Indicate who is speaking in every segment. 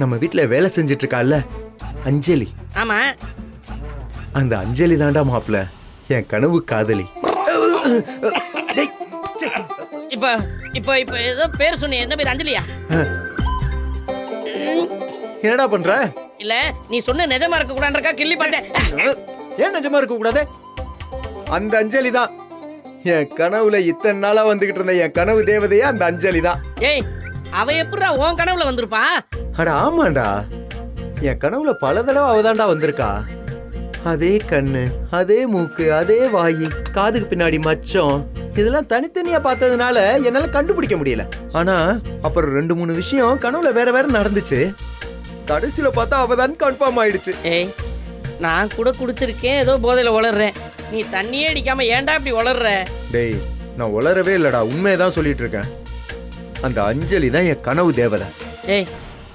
Speaker 1: நம்ம வீட்ல வேலை செஞ்சுட்டு இருக்கால அஞ்சலி.
Speaker 2: ஆமா.
Speaker 1: அந்த அஞ்சலி தாண்டா மாப்பிள என் கனவு காதலி.
Speaker 2: இப்போ இப்போ இப்போ ஏதோ பேர் சொன்னீங்க என்ன பேர் அஞ்சலியா?
Speaker 1: என்னடா பண்ற?
Speaker 2: இல்ல நீ சொன்ன நிஜமா இருக்க கூடாதுக்கா கிள்ளி பார்த்தேன்.
Speaker 1: ஏன் நிஜமா இருக்க கூடாது அந்த அஞ்சலி தான். என் கனவுல இத்தனை நாளா வந்துகிட்டு இருந்த என் கனவு தேவதையே அந்த அஞ்சலி தான்.
Speaker 2: ஏய் அவ எப்படிடா உன் கனவுல வந்திருப்பா?
Speaker 1: அட ஆமாண்டா. என் கனவுல பல தடவை அவதாண்டா வந்திருக்கா. அதே கண்ணு அதே மூக்கு அதே வாயி காதுக்கு பின்னாடி மச்சம். இதெல்லாம் தனித்தனியா பார்த்ததுனால என்னால கண்டுபிடிக்க முடியல. ஆனா அப்புறம் ரெண்டு மூணு விஷயம் கனவுல வேற வேற நடந்துச்சு. கடைசியில பார்த்தா அவதான் கன்ஃபார்ம் ஆயிடுச்சு.
Speaker 2: ஏய் நான் கூட குடிச்சிருக்கேன் ஏதோ போதையில உளறேன் நீ தண்ணியே அடிக்காம ஏன்டா இப்படி உளர்ற?
Speaker 1: டேய் நான் உளரவே இல்லடா உண்மையை தான் சொல்லிட்டு இருக்கேன். அந்த அஞ்சலி தான் என் கனவு தேவதை.
Speaker 2: ஏய்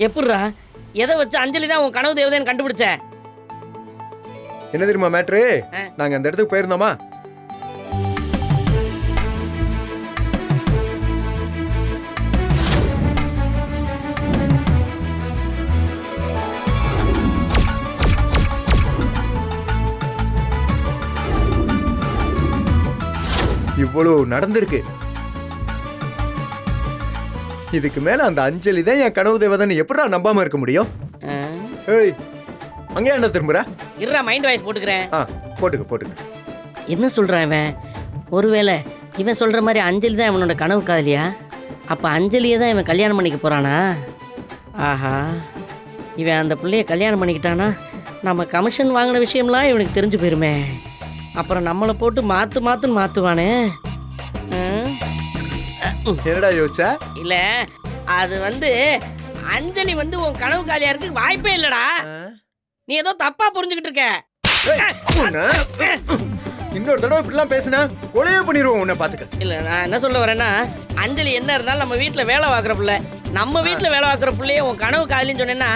Speaker 2: எப்படிடா எதை வச்சு அஞ்சலி தான் உன் கனவு தேவதைன்னு கண்டுபிடிச்ச?
Speaker 1: என்ன தெரியுமா மேட்ரு. நாங்க அந்த இடத்துக்கு போயிருந்தோமா? இவ்வளவு நடந்திருக்கு. இதுக்கு மேல அந்த அஞ்சலி தான் என் கனவு தேவதைன்னு எப்படா நம்பாம இருக்க முடியும்? ஏய் அங்கே என்ன திரும்புற?
Speaker 2: இருடா மைண்ட் வாய்ஸ் போட்டுக்கிறேன்.
Speaker 1: ஆ போட்டுக்க போட்டுக்க.
Speaker 2: என்ன சொல்றான் இவன்? ஒருவேளை இவன் சொல்ற மாதிரி அஞ்சலி தான் இவனோட கனவு காதலியா? அப்ப அஞ்சலியை தான் இவன் கல்யாணம் பண்ணிக்க போறானா? ஆஹா இவன் அந்த பிள்ளைய கல்யாணம் பண்ணிக்கிட்டானா? நம்ம கமிஷன் வாங்கின விஷயம்லாம் இவனுக்கு தெரிஞ்சு போயிருமே. அப்புறம் நம்மளை போட்டு மாத்து மாத்துன்னு மாத்துவானே. ஆ?
Speaker 1: என்னடா யோசிச்ச?
Speaker 2: இல்ல அது வந்து அஞ்சலி வந்து உன் கனவு காலியா இருக்கு வாய்ப்பே இல்லடா. நீ ஏதோ தப்பா புரிஞ்சுக்கிட்டு இருக்க.
Speaker 1: இன்னொரு தடவை இப்படிலாம் பேசினா கொலையே பண்ணிடுவோம் உன்னை பாத்துக்க.
Speaker 2: இல்ல நான் என்ன சொல்ல வரேன்னா அஞ்சலி என்ன இருந்தாலும் நம்ம வீட்ல வேலை பார்க்குற பிள்ளை. நம்ம வீட்ல வேலை பார்க்குற பிள்ளைய உன் கனவு காதலின்னு சொன்னேன்னா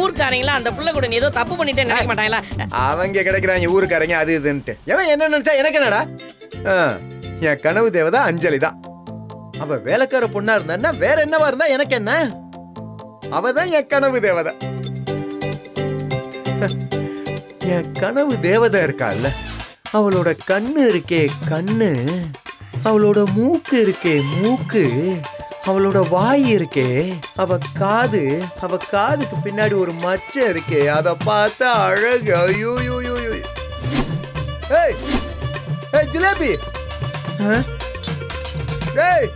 Speaker 2: ஊர்க்காரங்களா அந்த பிள்ளை கூட நீ ஏதோ தப்பு பண்ணிட்டேன்னு நினைக்க மாட்டாங்களா?
Speaker 1: அவங்க கிடைக்கிறாங்க ஊருக்காரங்க அது இதுன்ட்டு. எவன் என்ன நினைச்சா எனக்கு என்னடா? என் கனவு தேவதை அஞ்சலி தான். அவ வேலைக்கார பொண்ணா இருந்தான்னா வேற என்னவா இருந்தா எனக்கு என்ன? அவ தான் என் கனவு தேவதை. என் கனவு தேவதை இருக்கால்ல. அவளோட கண்ணு இருக்கே கண்ணு. அவளோட மூக்கு இருக்கே மூக்கு. அவளோட வாய் இருக்கே அவ காது அவ காதுக்கு பின்னாடி ஒரு மச்சம் இருக்கே அத பார்த்தா அழகு. ஐயோ ஏய் ஏய் ஜிலேபி? ஏய்